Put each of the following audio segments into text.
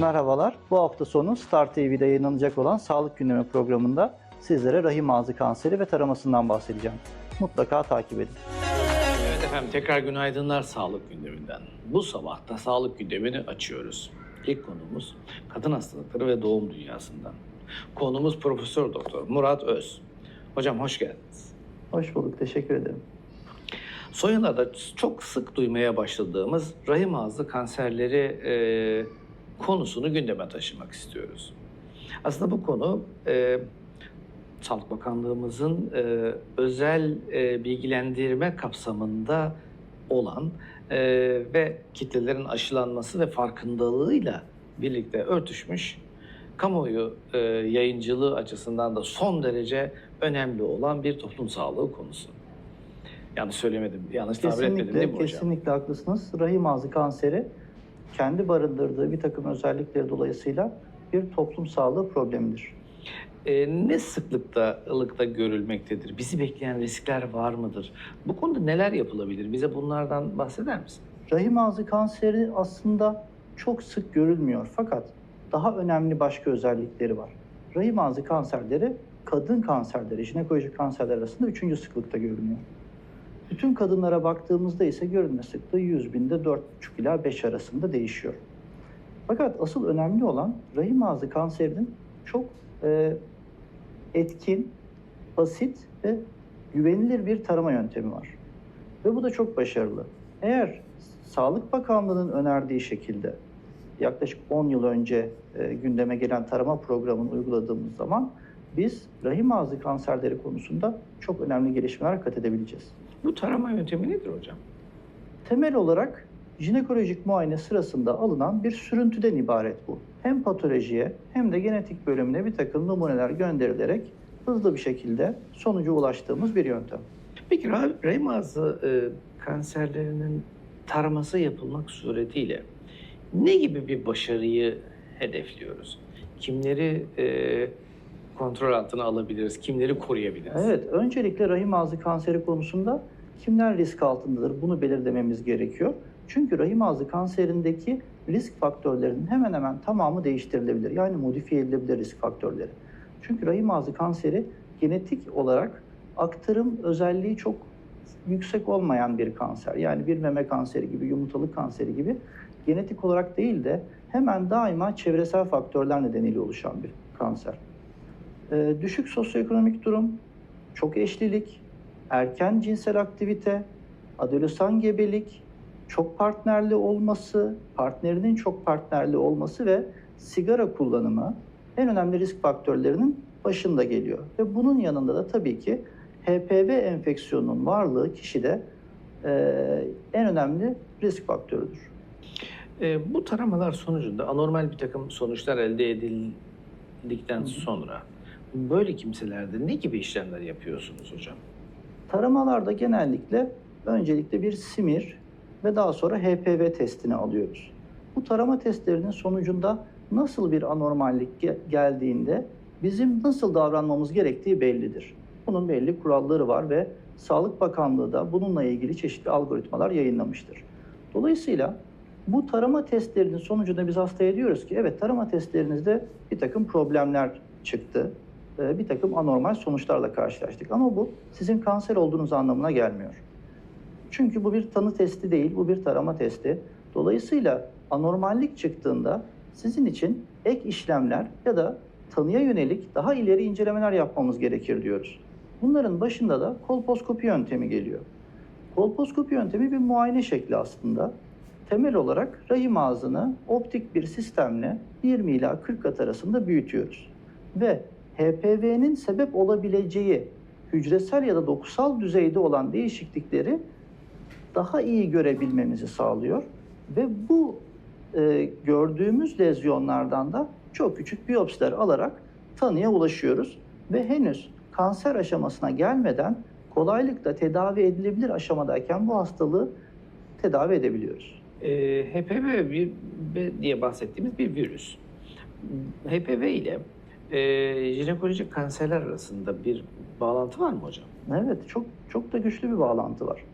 Merhabalar. Bu hafta sonu Star TV'de yayınlanacak olan Sağlık Gündemi programında sizlere rahim ağzı kanseri ve taramasından bahsedeceğim. Mutlaka takip edin. Evet efendim tekrar günaydınlar sağlık gündeminden. Bu sabah da sağlık gündemini açıyoruz. İlk konumuz kadın hastalıkları ve doğum dünyasından. Konumuz Profesör Doktor Murat Öz. Hocam hoş geldiniz. Hoş bulduk. Teşekkür ederim. Son yıllarda çok sık duymaya başladığımız rahim ağzı kanserleri e, konusunu gündeme taşımak istiyoruz. Aslında bu konu e, Sağlık Bakanlığımızın e, özel e, bilgilendirme kapsamında olan e, ve kitlelerin aşılanması ve farkındalığıyla birlikte örtüşmüş kamuoyu e, yayıncılığı açısından da son derece önemli olan bir toplum sağlığı konusu. Yanlış söylemedim, yanlış tabir etmedim değil mi hocam? kesinlikle haklısınız. Rahim ağzı kanseri kendi barındırdığı bir takım özellikleri dolayısıyla bir toplum sağlığı problemidir. E, ne sıklıkta ılıkta görülmektedir? Bizi bekleyen riskler var mıdır? Bu konuda neler yapılabilir? Bize bunlardan bahseder misin? Rahim ağzı kanseri aslında çok sık görülmüyor fakat daha önemli başka özellikleri var. Rahim ağzı kanserleri kadın kanserleri, jinekolojik kanserler arasında üçüncü sıklıkta görünüyor. Bütün kadınlara baktığımızda ise görünme sıklığı 100 binde 4,5 ila 5 arasında değişiyor. Fakat asıl önemli olan rahim ağzı kanserinin çok e, etkin, basit ve güvenilir bir tarama yöntemi var. Ve bu da çok başarılı. Eğer Sağlık Bakanlığı'nın önerdiği şekilde yaklaşık 10 yıl önce e, gündeme gelen tarama programını uyguladığımız zaman biz rahim ağzı kanserleri konusunda çok önemli gelişmeler kat edebileceğiz. Bu tarama yöntemi nedir hocam? Temel olarak jinekolojik muayene sırasında alınan bir sürüntüden ibaret bu. Hem patolojiye hem de genetik bölümüne bir takım numuneler gönderilerek hızlı bir şekilde sonuca ulaştığımız bir yöntem. Peki rah- rahim ağzı e, kanserlerinin taraması yapılmak suretiyle ne gibi bir başarıyı hedefliyoruz? Kimleri e, kontrol altına alabiliriz? Kimleri koruyabiliriz? Evet, öncelikle rahim ağzı kanseri konusunda kimler risk altındadır bunu belirlememiz gerekiyor. Çünkü rahim ağzı kanserindeki risk faktörlerinin hemen hemen tamamı değiştirilebilir. Yani modifiye edilebilir risk faktörleri. Çünkü rahim ağzı kanseri genetik olarak aktarım özelliği çok yüksek olmayan bir kanser. Yani bir meme kanseri gibi, yumurtalık kanseri gibi genetik olarak değil de hemen daima çevresel faktörler nedeniyle oluşan bir kanser. Ee, düşük sosyoekonomik durum, çok eşlilik, erken cinsel aktivite, adolesan gebelik, çok partnerli olması, partnerinin çok partnerli olması ve sigara kullanımı en önemli risk faktörlerinin başında geliyor. Ve bunun yanında da tabii ki HPV enfeksiyonunun varlığı kişide e, en önemli risk faktörüdür. E, bu taramalar sonucunda anormal bir takım sonuçlar elde edildikten sonra böyle kimselerde ne gibi işlemler yapıyorsunuz hocam? Taramalarda genellikle öncelikle bir simir ve daha sonra HPV testini alıyoruz. Bu tarama testlerinin sonucunda nasıl bir anormallik ge- geldiğinde bizim nasıl davranmamız gerektiği bellidir. Bunun belli kuralları var ve Sağlık Bakanlığı da bununla ilgili çeşitli algoritmalar yayınlamıştır. Dolayısıyla bu tarama testlerinin sonucunda biz hastaya diyoruz ki evet tarama testlerinizde bir takım problemler çıktı. Ee, Bir takım anormal sonuçlarla karşılaştık. Ama bu sizin kanser olduğunuz anlamına gelmiyor. Çünkü bu bir tanı testi değil, bu bir tarama testi. Dolayısıyla anormallik çıktığında sizin için ek işlemler ya da tanıya yönelik daha ileri incelemeler yapmamız gerekir diyoruz. Bunların başında da kolposkopi yöntemi geliyor. Kolposkopi yöntemi bir muayene şekli aslında. Temel olarak rahim ağzını optik bir sistemle 20 ila 40 kat arasında büyütüyoruz. Ve HPV'nin sebep olabileceği hücresel ya da dokusal düzeyde olan değişiklikleri daha iyi görebilmemizi sağlıyor. Ve bu e, gördüğümüz lezyonlardan da çok küçük biyopsiler alarak tanıya ulaşıyoruz. Ve henüz kanser aşamasına gelmeden kolaylıkla tedavi edilebilir aşamadayken bu hastalığı tedavi edebiliyoruz. E, HPV bir diye bahsettiğimiz bir virüs. HPV ile e, jinekolojik kanserler arasında bir bağlantı var mı hocam? Evet, çok çok da güçlü bir bağlantı var.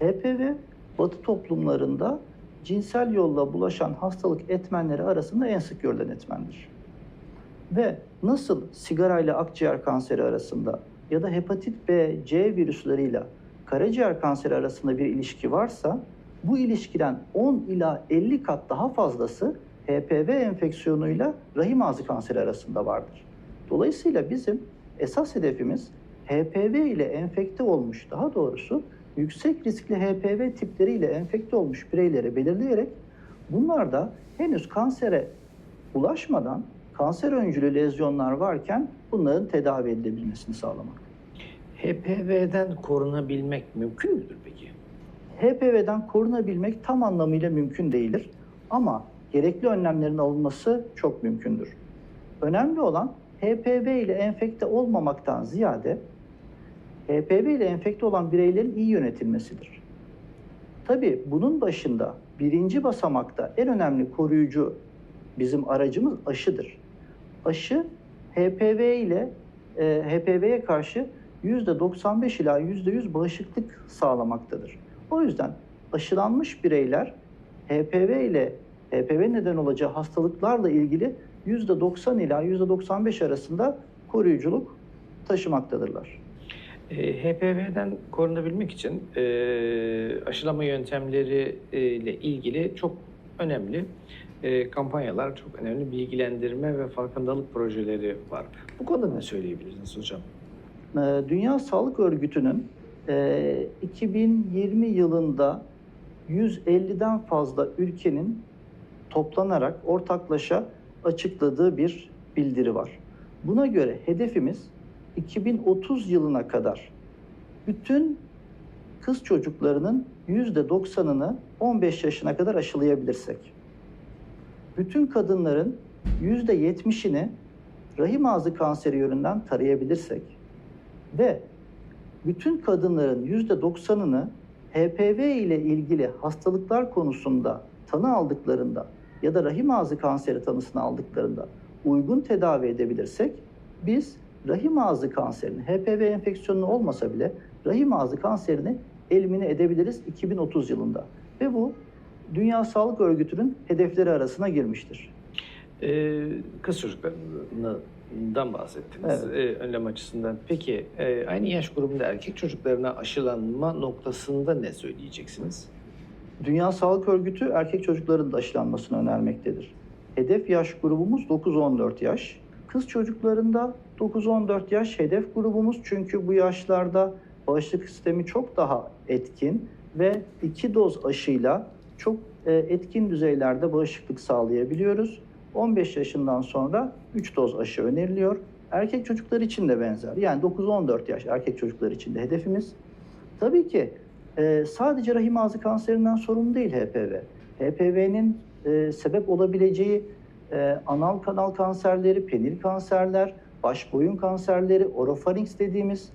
HPV Batı toplumlarında cinsel yolla bulaşan hastalık etmenleri arasında en sık görülen etmendir. Ve nasıl sigara ile akciğer kanseri arasında ya da hepatit B, C virüsleriyle karaciğer kanseri arasında bir ilişki varsa bu ilişkiden 10 ila 50 kat daha fazlası HPV enfeksiyonuyla rahim ağzı kanseri arasında vardır. Dolayısıyla bizim esas hedefimiz HPV ile enfekte olmuş, daha doğrusu yüksek riskli HPV tipleriyle enfekte olmuş bireyleri belirleyerek bunlarda henüz kansere ulaşmadan kanser öncülü lezyonlar varken bunların tedavi edilebilmesini sağlamak. HPV'den korunabilmek mümkün müdür peki? HPV'den korunabilmek tam anlamıyla mümkün değildir ama gerekli önlemlerin alınması çok mümkündür. Önemli olan HPV ile enfekte olmamaktan ziyade HPV ile enfekte olan bireylerin iyi yönetilmesidir. Tabii bunun başında birinci basamakta en önemli koruyucu bizim aracımız aşıdır. Aşı HPV ile e, HPV'ye karşı %95 ila %100 bağışıklık sağlamaktadır. O yüzden aşılanmış bireyler HPV ile HPV neden olacağı hastalıklarla ilgili %90 ila %95 arasında koruyuculuk taşımaktadırlar. E, HPV'den korunabilmek için e, aşılama yöntemleri e, ile ilgili çok önemli e, kampanyalar, çok önemli bilgilendirme ve farkındalık projeleri var. Bu konuda ne söyleyebilirsiniz hocam? Dünya Sağlık Örgütü'nün e, 2020 yılında 150'den fazla ülkenin toplanarak ortaklaşa açıkladığı bir bildiri var. Buna göre hedefimiz 2030 yılına kadar bütün kız çocuklarının %90'ını 15 yaşına kadar aşılayabilirsek, bütün kadınların %70'ini rahim ağzı kanseri yönünden tarayabilirsek ve bütün kadınların %90'ını HPV ile ilgili hastalıklar konusunda tanı aldıklarında ya da rahim ağzı kanseri tanısını aldıklarında uygun tedavi edebilirsek biz rahim ağzı kanserini, HPV enfeksiyonu olmasa bile rahim ağzı kanserini elimine edebiliriz 2030 yılında. Ve bu Dünya Sağlık Örgütü'nün hedefleri arasına girmiştir. E, kız çocuklarından bahsettiniz Evet. e, önlem açısından. Peki e, aynı yaş grubunda erkek çocuklarına aşılanma noktasında ne söyleyeceksiniz? Dünya Sağlık Örgütü erkek çocukların da aşılanmasını önermektedir. Hedef yaş grubumuz 9-14 yaş. Kız çocuklarında 9-14 yaş hedef grubumuz çünkü bu yaşlarda bağışıklık sistemi çok daha etkin ve iki doz aşıyla çok e, etkin düzeylerde bağışıklık sağlayabiliyoruz. 15 yaşından sonra 3 doz aşı öneriliyor. Erkek çocuklar için de benzer. Yani 9-14 yaş erkek çocuklar için de hedefimiz. Tabii ki e, sadece rahim ağzı kanserinden sorumlu değil HPV. HPV'nin e, sebep olabileceği e, anal kanal kanserleri, penil kanserler, baş boyun kanserleri, orofarinks dediğimiz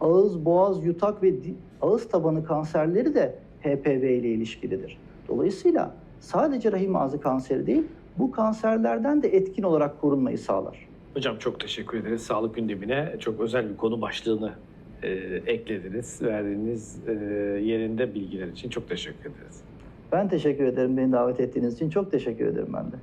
ağız, boğaz, yutak ve ağız tabanı kanserleri de HPV ile ilişkilidir. Dolayısıyla sadece rahim ağzı kanseri değil, bu kanserlerden de etkin olarak korunmayı sağlar. Hocam çok teşekkür ederiz. Sağlık gündemine çok özel bir konu başlığını e, eklediniz. Verdiğiniz e, yerinde bilgiler için çok teşekkür ederiz. Ben teşekkür ederim beni davet ettiğiniz için. Çok teşekkür ederim ben de.